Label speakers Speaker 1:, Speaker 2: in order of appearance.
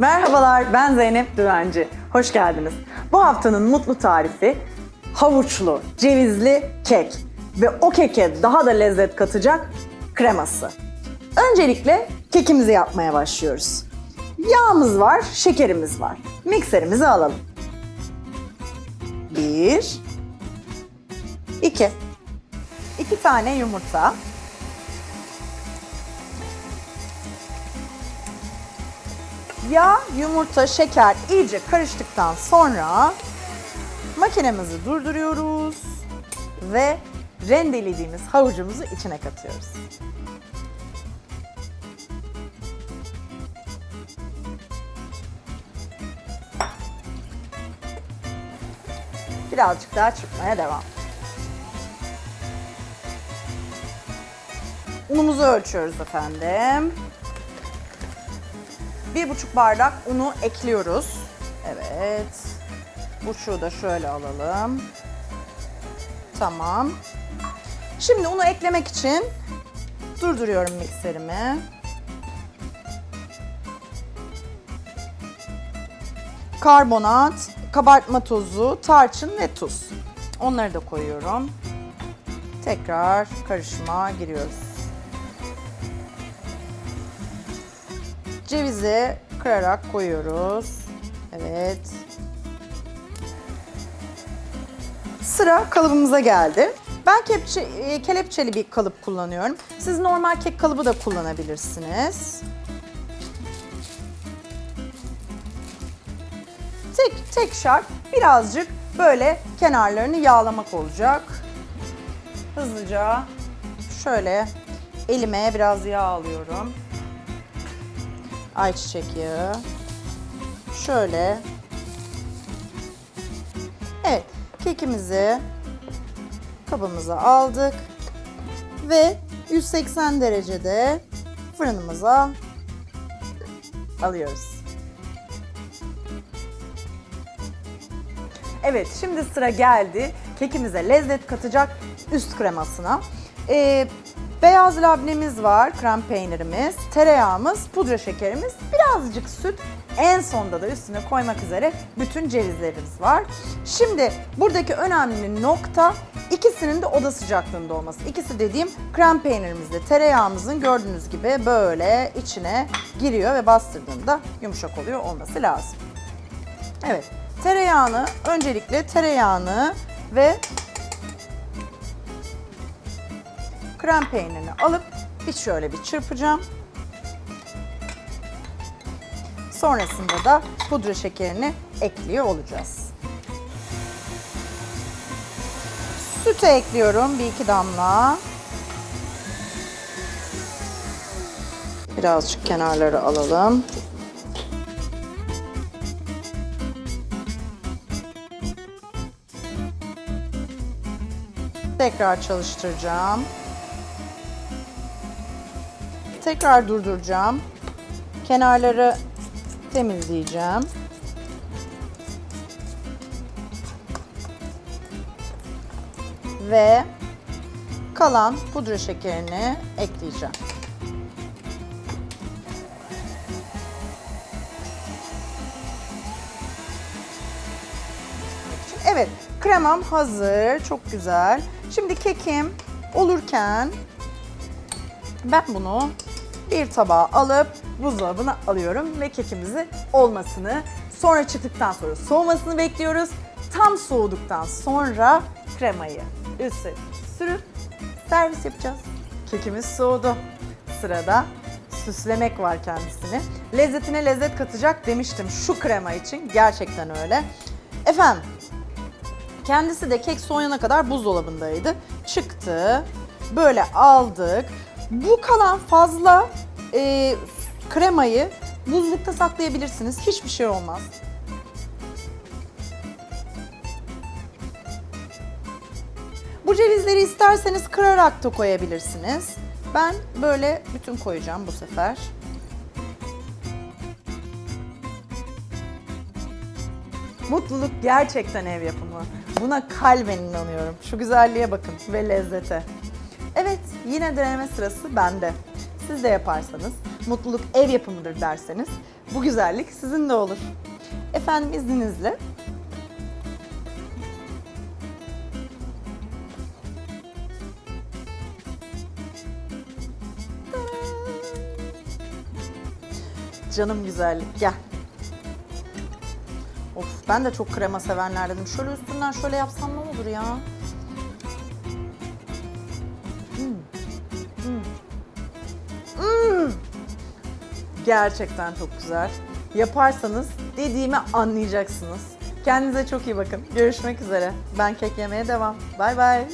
Speaker 1: Merhabalar, ben Zeynep Düvenci. Hoş geldiniz. Bu haftanın mutlu tarifi havuçlu, cevizli kek ve o keke daha da lezzet katacak kreması. Öncelikle kekimizi yapmaya başlıyoruz. Yağımız var, şekerimiz var. Mikserimizi alalım. Bir, iki. İki tane yumurta. Yağ, yumurta, şeker iyice karıştıktan sonra makinemizi durduruyoruz ve rendelediğimiz havucumuzu içine katıyoruz. Birazcık daha çırpmaya devam. Unumuzu ölçüyoruz efendim. Bir buçuk bardak unu ekliyoruz. Evet. Buçuğu da şöyle alalım. Tamam. Şimdi unu eklemek için durduruyorum mikserimi. Karbonat, kabartma tozu, tarçın ve tuz. Onları da koyuyorum. Tekrar karışıma giriyoruz. Cevizi kırarak koyuyoruz. Evet. Sıra kalıbımıza geldi. Ben kepçe, e, kelepçeli bir kalıp kullanıyorum. Siz normal kek kalıbı da kullanabilirsiniz. Tek, tek şart birazcık böyle kenarlarını yağlamak olacak. Hızlıca şöyle elime biraz yağ alıyorum ayçiçek yağı. Şöyle. Evet, kekimizi kabımıza aldık ve 180 derecede fırınımıza alıyoruz. Evet, şimdi sıra geldi kekimize lezzet katacak üst kremasına. Ee, Beyaz labnemiz var, krem peynirimiz, tereyağımız, pudra şekerimiz, birazcık süt. En sonda da üstüne koymak üzere bütün cevizlerimiz var. Şimdi buradaki önemli nokta ikisinin de oda sıcaklığında olması. İkisi dediğim krem peynirimizle tereyağımızın gördüğünüz gibi böyle içine giriyor ve bastırdığında yumuşak oluyor olması lazım. Evet, tereyağını öncelikle tereyağını ve krem peynirini alıp bir şöyle bir çırpacağım. Sonrasında da pudra şekerini ekliyor olacağız. Sütü ekliyorum bir iki damla. Birazcık kenarları alalım. Tekrar çalıştıracağım. Tekrar durduracağım. Kenarları temizleyeceğim. Ve kalan pudra şekerini ekleyeceğim. Evet, kremam hazır. Çok güzel. Şimdi kekim olurken ben bunu bir tabağa alıp buzdolabına alıyorum ve kekimizi olmasını, sonra çıktıktan sonra soğumasını bekliyoruz. Tam soğuduktan sonra kremayı üstüne sürüp servis yapacağız. Kekimiz soğudu. Sırada süslemek var kendisini. Lezzetine lezzet katacak demiştim şu krema için. Gerçekten öyle. Efendim, kendisi de kek soğuyana kadar buzdolabındaydı. Çıktı. Böyle aldık. Bu kalan fazla e, kremayı buzlukta saklayabilirsiniz. Hiçbir şey olmaz. Bu cevizleri isterseniz kırarak da koyabilirsiniz. Ben böyle bütün koyacağım bu sefer. Mutluluk gerçekten ev yapımı. Buna kalben inanıyorum. Şu güzelliğe bakın ve lezzete. Evet, yine deneme sırası bende. Siz de yaparsanız mutluluk ev yapımıdır derseniz bu güzellik sizin de olur. Efendim izninizle Canım güzellik gel. Of ben de çok krema sevenlerdenim. Şöyle üstünden şöyle yapsam ne olur ya? Gerçekten çok güzel. Yaparsanız dediğimi anlayacaksınız. Kendinize çok iyi bakın. Görüşmek üzere. Ben kek yemeye devam. Bay bay.